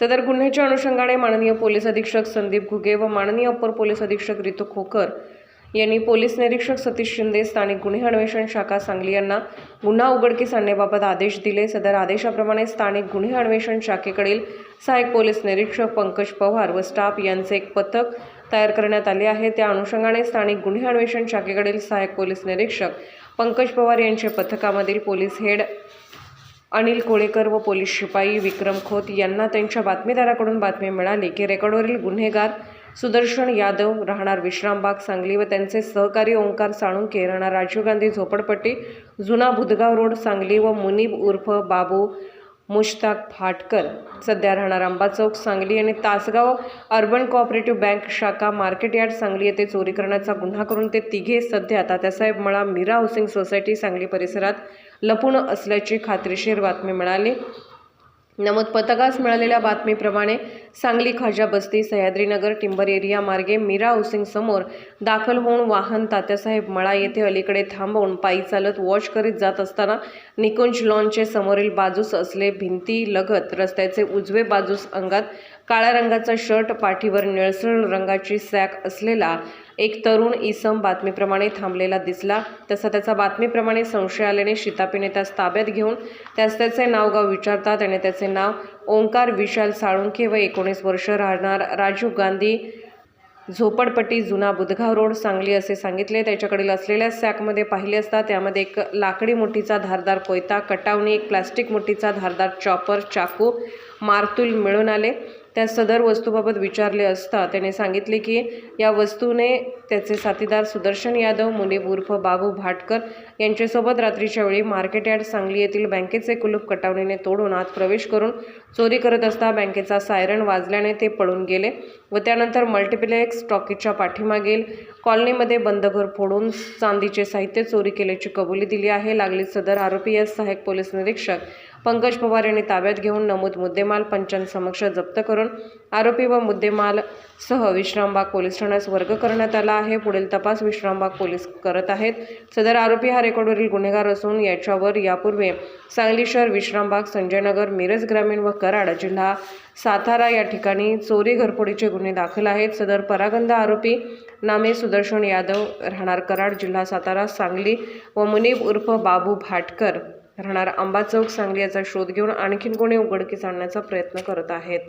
सदर गुन्ह्याच्या अनुषंगाने माननीय पोलीस अधीक्षक संदीप घुगे व माननीय अप्पर पोलीस अधीक्षक रितू खोकर यांनी पोलीस निरीक्षक सतीश शिंदे स्थानिक गुन्हे अन्वेषण शाखा सांगली यांना गुन्हा उघडकीस आणण्याबाबत आदेश दिले. सदर आदेशाप्रमाणे स्थानिक गुन्हे अन्वेषण शाखेकडील सहाय्यक पोलीस निरीक्षक पंकज पवार व स्टाफ यांचे एक पथक तयार करण्यात आले आहे. त्या अनुषंगाने स्थानिक गुन्हे अन्वेषण शाखेकडील सहाय्यक पोलीस निरीक्षक पंकज पवार यांचे पथकामधील पोलीस हेड अनिल कोळेकर व पोलीस शिपाई विक्रम खोत यांना त्यांच्या बातमीदाराकडून बातमी मिळाली की रेकॉर्डवरील गुन्हेगार सुदर्शन यादव राहणार विश्रामबाग सांगली व त्यांचे सहकारी ओंकार साळुंके राहणार राजीव गांधी झोपडपट्टी जुना बुधगाव रोड सांगली व मुनीब उर्फ बाबू मुश्ताक फाटकर सध्या राहणार अंबा चौक सांगली आणि तासगाव अर्बन कोऑपरेटिव्ह बँक शाखा मार्केट यार्ड सांगली येथे चोरी करण्याचा गुन्हा करून ते तिघे सध्या तात्यासाहेब मळा मीरा हाऊसिंग सोसायटी सांगली परिसरात लपून असल्याची खात्रीशीर बातमी मिळाली. नमूद पथकास मिळालेल्या बातमीप्रमाणे सांगली खाजा बस्ती सह्याद्रीनगर टिंबर एरिया मार्गे मीरा हाऊसिंग समोर दाखल होऊन वाहन तात्यासाहेब मळा येथे अलीकडे थांबवून पायी चालत वॉश करीत जात असताना निकुंज लॉनचे समोरील बाजूस असले भिंती लगत रस्त्याचे उजवे बाजूस अंगात काळ्या रंगाचा शर्ट पाठीवर निळसळ रंगाची सॅक असलेला एक तरुण इसम बातमीप्रमाणे थांबलेला दिसला. तसा त्याचा बातमीप्रमाणे संशय आल्याने शितापीने त्यास ताब्यात घेऊन त्यास त्याचे नावगाव विचारतात आणि त्याचे नाव ओंकार विशाल साळुंखे व एकोणीस वर्ष राहणार राजीव गांधी झोपडपट्टी जुना बुधगाव रोड सांगली असे सांगितले. त्याच्याकडील असलेल्या सॅकमध्ये पाहिले असता त्यामध्ये एक लाकडी मुठीचा धारदार कोयता कटावणी एक प्लास्टिक मुठीचा धारदार चॉपर चाकू मारतूल मिळून आले. त्या सदर वस्तूबाबत विचारले असता त्याने सांगितले की या वस्तूने त्याचे साथीदार सुदर्शन यादव मुनीब उर्फ बाबू भाटकर यांच्यासोबत रात्रीच्या वेळी मार्केट यार्ड सांगली येथील बँकेचे कुलूप कटावणीने तोडून आत प्रवेश करून चोरी करत असता बँकेचा सायरन वाजल्याने ते पळून गेले व त्यानंतर मल्टिप्लेक्स टॉकीजच्या पाठीमागील कॉलनीमध्ये बंदघर फोडून चांदीचे साहित्य चोरी केल्याची कबुली दिली आहे. लागलीच सदर आरोपी एस सहाय्यक पोलीस निरीक्षक पंकज पवार यांनी ताब्यात घेऊन नमूद मुद्देमाल पंचांसमक्ष जप्त करून आरोपी व मुद्देमाल सह विश्रामबाग पोलीस ठाण्यास वर्ग करण्यात आला आहे. पुढील तपास विश्रामबाग पोलीस करत आहेत. सदर आरोपी हा रेकॉर्डवरील गुन्हेगार असून याच्यावर यापूर्वी सांगली शहर विश्रामबाग संजयनगर मिरज ग्रामीण व कराड जिल्हा सातारा या ठिकाणी चोरी घरफोडीचे गुन्हे दाखल आहेत. सदर परागंदा आरोपी नामे सुदर्शन यादव राहणार कराड जिल्हा सातारा सांगली व मुनीब उर्फ बाबू भाटकर राहणार आंबा चौक सांगली याचा शोध घेऊन आणखीन कोणी उघडकीस आणण्याचा प्रयत्न करत आहेत.